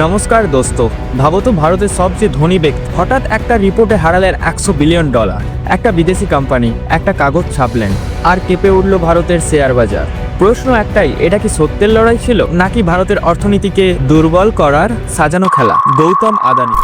নমস্কার দোস্ত। ভাবো তো ভারতের সবচেয়ে ধনী ব্যক্তি। হঠাৎ একটা রিপোর্টে হারালেন একশো বিলিয়ন ডলার। একটা বিদেশি কোম্পানি, একটা কাগজ ছাপলেন, আর কেঁপে উঠল ভারতের শেয়ার বাজার। প্রশ্ন একটাই, এটা কি সত্যের লড়াই ছিল? নাকি ভারতের অর্থনীতিকে দুর্বল করার সাজানো খেলা? Gautam Adani.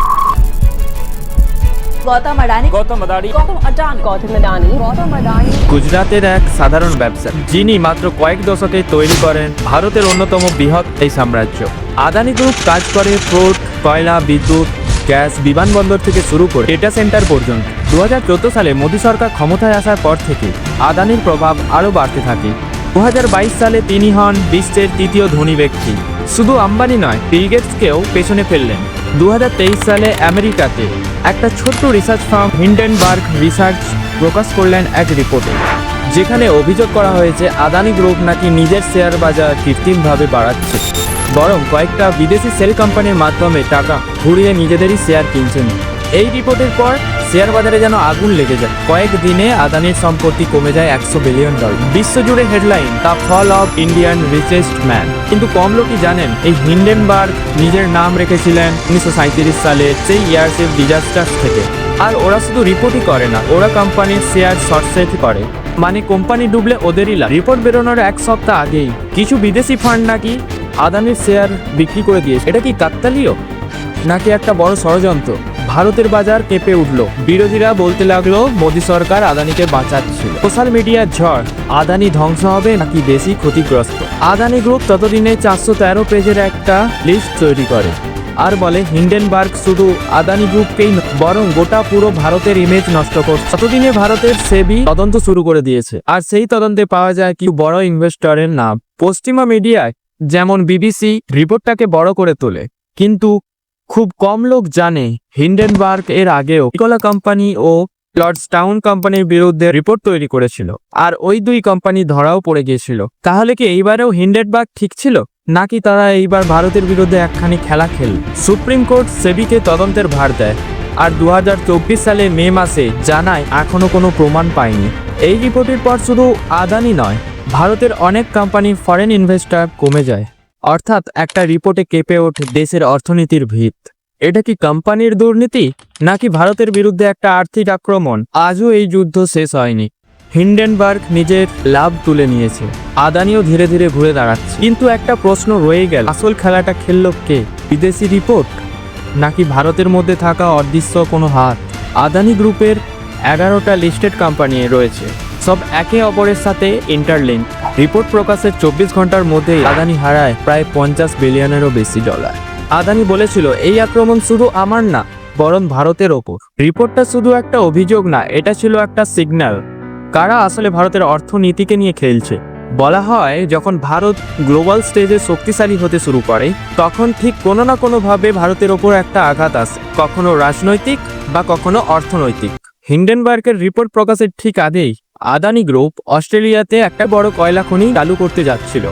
Gautam Adani. Gautam Adani Gautam Adani. Gautam Adani. Gautam Adani. গুজরাতের এক সাধারণ ব্যবসা যিনি মাত্র কয়েক দশকে তৈরি করেন ভারতের অন্যতম বৃহৎ এই সাম্রাজ্য আদানি গ্রুপ কাজ করে পোর্ট কয়লা বিদ্যুৎ গ্যাস বিমানবন্দর থেকে শুরু করে ডেটা সেন্টার পর্যন্ত দু হাজার চোদ্দ সালে মোদী সরকার ক্ষমতায় আসার পর থেকে আদানির প্রভাব আরও বাড়তে থাকে দু হাজার বাইশ সালে তিনি হন বিশ্বের তৃতীয় ধনী ব্যক্তি শুধু আম্বানি নয় বিল গেটসকেও পেছনে ফেললেন দু হাজার তেইশ সালে আমেরিকাতে একটা ছোট্ট রিসার্চ ফার্ম হিন্ডেনবার্গ রিসার্চ প্রকাশ করলেন এক রিপোর্টে, যেখানে অভিযোগ করা হয়েছে আদানি গ্রুপ নাকি নিজের শেয়ার বাজার কৃত্রিমভাবে বাড়াচ্ছে, বরং কয়েকটা বিদেশি সেল কোম্পানির মাধ্যমে টাকা ঘুরিয়ে নিজেদেরই শেয়ার কিনছেন। এই রিপোর্টের পর শেয়ার বাজারে যেন আগুন লেগে যায়। কয়েক দিনে আদানির সম্পত্তি কমে যায় একশো বিলিয়ন ডলার। বিশ্বজুড়ে headline, the fall of Indian richest man কিন্তু কম লোকই জানেন, এই হিন্ডেনবার্গ নিজের নাম রেখেছিলেন উনিশশো সাঁইত্রিশ সালে সেই ইয়ারসেফ ডিজাস্টার থেকে। আর ওরা শুধু রিপোর্টই করে না, ওরা কোম্পানির শেয়ার শর্টসেট করে। মানে কোম্পানি ডুবলে ওদেরই লাভ। রিপোর্ট বেরোনোর এক সপ্তাহ আগেই কিছু বিদেশি ফান্ড নাকি আদানির শেয়ার বিক্রি করে দিয়েছে। এটা কি কাকতালীয় নাকি একটা বড় ষড়যন্ত্র? ভারতের বাজার কেঁপে উঠল। বিরোধীরা বলতে লাগল, মোদী সরকার আদানিকে বাঁচাচ্ছিল। সোশ্যাল মিডিয়ার ঝড়, আদানি ধ্বংস হবে নাকি বেশি ক্ষতিগ্রস্ত? আদানি গ্রুপ ততদিনে চারশো তেরো পেজের একটা লিস্ট তৈরি করে। আর বলে, হিন্ডেনবার্গ শুধু আদানি গ্রুপকেই বরং গোটা পুরো ভারতের ইমেজ নষ্ট করছে। ততদিনে ভারতের সেবি তদন্ত শুরু করে দিয়েছে। আর সেই তদন্তে পাওয়া যায় কি বড় ইনভেস্টরের নাম। পশ্চিমা মিডিয়ায় যেমন বিবিসি রিপোর্টটাকে বড় করে তোলে, কিন্তু খুব কম লোক জানে, হিন্ডেনবার্গ এর আগেও নিকোলা কোম্পানি ও লর্ডস টাউন কোম্পানির বিরুদ্ধে রিপোর্ট তৈরি করেছিল, আর ওই দুই কোম্পানি ধরাও পড়ে গিয়েছিল। তাহলে কি এইবারেও হিন্ডেনবার্গ ঠিক ছিল? নাকি তারা এইবার ভারতের বিরুদ্ধে একখানি খেলা খেল? সুপ্রিম কোর্ট সেবিকে তদন্তের ভার দেয়, আর দু হাজার চব্বিশ সালে মে মাসে জানায় এখনও কোনো প্রমাণ পায়নি। এই রিপোর্টের পর শুধু আদানি নয়, ভারতের অনেক কোম্পানি ফরেন ইনভেস্টর কমে যায়। অর্থাৎ একটা রিপোর্টে কেঁপে ওঠে দেশের অর্থনীতির ভিত। এটা কি কোম্পানির দুর্নীতি, নাকি ভারতের বিরুদ্ধে একটা আর্থিক আক্রমণ? আজও এই যুদ্ধ শেষ হয়নি। হিন্ডেনবার্গ নিজের লাভ তুলে নিয়েছে। আদানিও ধীরে ধীরে ঘুরে দাঁড়াচ্ছে। কিন্তু একটা প্রশ্ন রয়ে গেল, আসল খেলাটা খেলল কে? বিদেশি রিপোর্ট? নাকি ভারতের মধ্যে থাকা অদৃশ্য কোনো হাত? আদানি গ্রুপের এগারোটা লিস্টেড কোম্পানি রয়েছে। সব একে অপরের সাথে ইন্টারলিঙ্ক রিপোর্ট প্রকাশের চব্বিশ ঘণ্টার মধ্যেই আদানি হারায় প্রায় পঞ্চাশ বিলিয়নেরও বেশি ডলার। আদানি বলেছিল, এই আক্রমণ শুধু আমার না, বরং ভারতের ওপর। রিপোর্টটা শুধু একটা অভিযোগ না, এটা ছিল একটা সিগন্যাল। কারা আসলে ভারতের অর্থনীতিকে নিয়ে খেলছে? বলা হয়, যখন ভারত গ্লোবাল স্টেজে শক্তিশালী হতে শুরু করে, তখন ঠিক কোনো না কোনোভাবে ভারতের ওপর একটা আঘাত আসে, কখনো রাজনৈতিক বা কখনো অর্থনৈতিক। হিন্ডেনবার্গের রিপোর্ট প্রকাশের ঠিক আগেই আদানি গ্রুপ অস্ট্রেলিয়াতে একটা বড় কয়লা খনি চালু করতে যাচ্ছিল,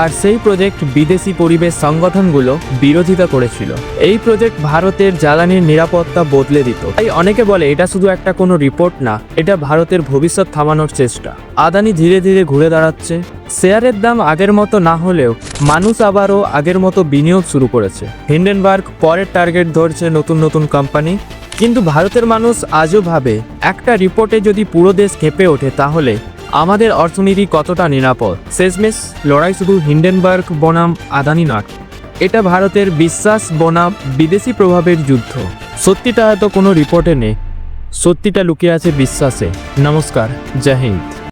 আর সেই প্রজেক্ট বিদেশি পরিবেশ সংগঠনগুলো বিরোধিতা করেছিল। এই প্রজেক্ট ভারতের জ্বালানির নিরাপত্তা বদলে দিত। তাই অনেকে বলে এটা শুধু একটা কোনো রিপোর্ট না, এটা ভারতের ভবিষ্যৎ থামানোর চেষ্টা। আদানি ধীরে ধীরে ঘুরে দাঁড়াচ্ছে। শেয়ারের দাম আগের মতো না হলেও মানুষ আবারও আগের মতো বিনিয়োগ শুরু করেছে। হিন্ডেনবার্গ পরের টার্গেট ধরছে নতুন নতুন কোম্পানি। কিন্তু ভারতের মানুষ আজও ভাবে, একটা রিপোর্টে যদি পুরো দেশ খেপে ওঠে তাহলে আমাদের অর্থনীতি কতটা নিরাপদ? শেষমেশ লড়াই শুধু হিন্ডেনবার্গ, বনাম, আদানি নাট এটা ভারতের বিশ্বাস, বনাম, বিদেশি প্রভাবের যুদ্ধ। সত্যিটা এত কোনো রিপোর্টে নেই, সত্যিটা লুকিয়ে আছে বিশ্বাসে। নমস্কার, জয় হিন্দ।